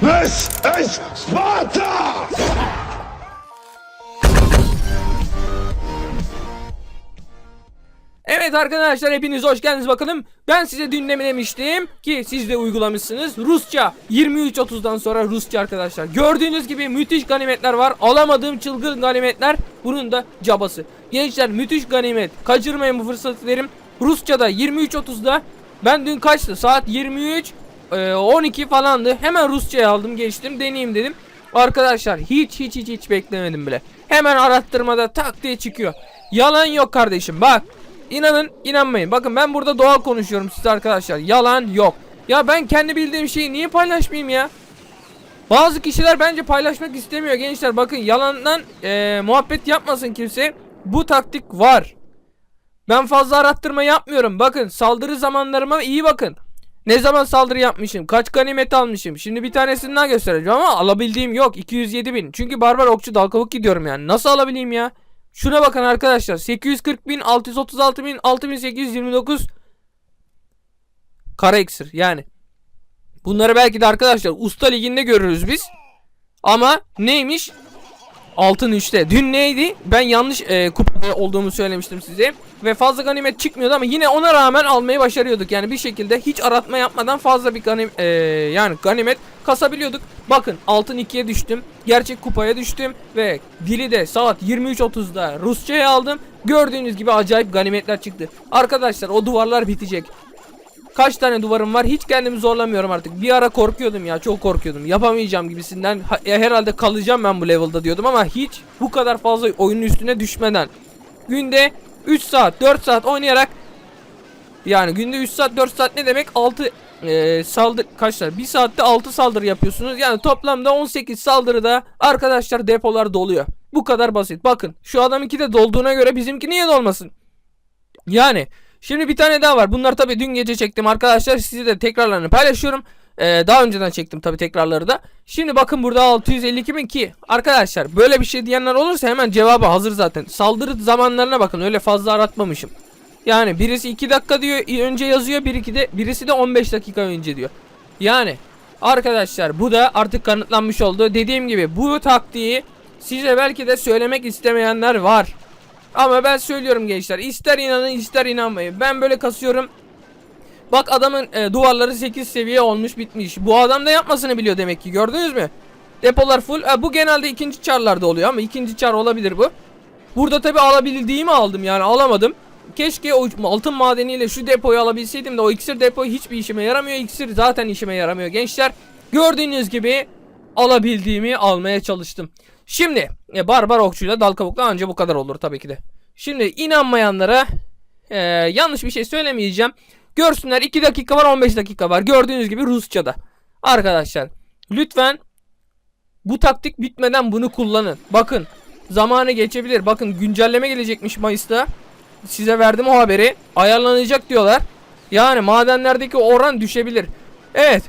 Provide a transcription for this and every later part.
This is Sparta! Evet arkadaşlar hepiniz hoş geldiniz bakalım. Ben size demiştim ki siz de uygulamışsınız. Rusça 23.30'dan sonra Rusça arkadaşlar. Gördüğünüz gibi müthiş ganimetler var. Alamadığım çılgın ganimetler bunun da cabası. Gençler müthiş ganimet. Kaçırmayın bu fırsatı derim. Rusça'da 23.30'da ben dün kaçtı? Saat 23 e, 12 falandı. Hemen Rusça'ya aldım geçtim deneyeyim dedim. Arkadaşlar hiç hiç hiç hiç beklemedim bile. Hemen arattırmada tak diye çıkıyor. Yalan yok kardeşim bak. İnanın inanmayın. Bakın ben burada doğal konuşuyorum size arkadaşlar. Yalan yok. Ya ben kendi bildiğim şeyi niye paylaşmayayım ya? Bazı kişiler bence paylaşmak istemiyor gençler. Bakın yalandan eee, muhabbet yapmasın kimse. Bu taktik var. Ben fazla arattırma yapmıyorum. Bakın saldırı zamanlarıma iyi bakın. Ne zaman saldırı yapmışım? Kaç ganimet almışım? Şimdi bir tanesini daha göstereceğim ama alabildiğim yok. 207 bin. Çünkü barbar okçu dalkavuk gidiyorum yani. Nasıl alabileyim ya? Şuna bakın arkadaşlar. 840 bin, 636 bin, 6829 kara iksir yani. Bunları belki de arkadaşlar usta liginde görürüz biz. Ama neymiş? Altın 3'te. Dün neydi? Ben yanlış e, kupada olduğumu söylemiştim size. Ve fazla ganimet çıkmıyordu ama yine ona rağmen almayı başarıyorduk. Yani bir şekilde hiç aratma yapmadan fazla bir ganim, e, yani ganimet kasabiliyorduk. Bakın altın 2'ye düştüm. Gerçek kupaya düştüm. Ve dili de saat 23.30'da Rusça'ya aldım. Gördüğünüz gibi acayip ganimetler çıktı. Arkadaşlar o duvarlar bitecek. Kaç tane duvarım var hiç kendimi zorlamıyorum artık. Bir ara korkuyordum ya çok korkuyordum. Yapamayacağım gibisinden. Ya herhalde kalacağım ben bu level'da diyordum ama hiç bu kadar fazla oyunun üstüne düşmeden. Günde 3 saat 4 saat oynayarak yani günde 3 saat 4 saat ne demek 6 e, saldırı kaçlar 1 saatte 6 saldırı yapıyorsunuz. Yani toplamda 18 saldırıda arkadaşlar depolar doluyor. Bu kadar basit. Bakın şu adamınki de dolduğuna göre bizimki niye dolmasın? Yani şimdi bir tane daha var. Bunlar tabii dün gece çektim arkadaşlar. Size de tekrarlarını paylaşıyorum. Ee, daha önceden çektim tabii tekrarları da. Şimdi bakın burada 652 bin ki arkadaşlar böyle bir şey diyenler olursa hemen cevabı hazır zaten. Saldırı zamanlarına bakın öyle fazla aratmamışım. Yani birisi 2 dakika diyor önce yazıyor bir de birisi de 15 dakika önce diyor. Yani arkadaşlar bu da artık kanıtlanmış oldu. Dediğim gibi bu taktiği size belki de söylemek istemeyenler var. Ama ben söylüyorum gençler ister inanın ister inanmayın. Ben böyle kasıyorum. Bak adamın e, duvarları 8 seviye olmuş bitmiş. Bu adam da yapmasını biliyor demek ki gördünüz mü? Depolar full. E, bu genelde ikinci çarlarda oluyor ama ikinci çar olabilir bu. Burada tabi alabildiğimi aldım yani alamadım. Keşke o altın madeniyle şu depoyu alabilseydim de o iksir depoyu hiçbir işime yaramıyor. İksir zaten işime yaramıyor gençler. Gördüğünüz gibi alabildiğimi almaya çalıştım. Şimdi e, barbar okçuyla dal kabukla anca bu kadar olur tabii ki de. Şimdi inanmayanlara e, yanlış bir şey söylemeyeceğim. Görsünler 2 dakika var 15 dakika var. Gördüğünüz gibi Rusça'da. Arkadaşlar lütfen bu taktik bitmeden bunu kullanın. Bakın zamanı geçebilir. Bakın güncelleme gelecekmiş Mayıs'ta. Size verdim o haberi. Ayarlanacak diyorlar. Yani madenlerdeki oran düşebilir. Evet.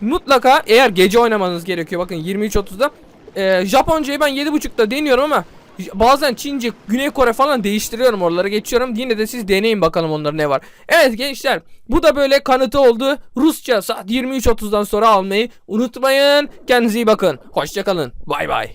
Mutlaka eğer gece oynamanız gerekiyor. Bakın 23.30'da. Ee, Japoncayı ben 7.30'da deniyorum ama bazen Çince, Güney Kore falan değiştiriyorum oralara geçiyorum. Yine de siz deneyin bakalım onların ne var. Evet gençler bu da böyle kanıtı oldu. Rusça saat 23.30'dan sonra almayı unutmayın. Kendinize iyi bakın. Hoşçakalın. Bay bay.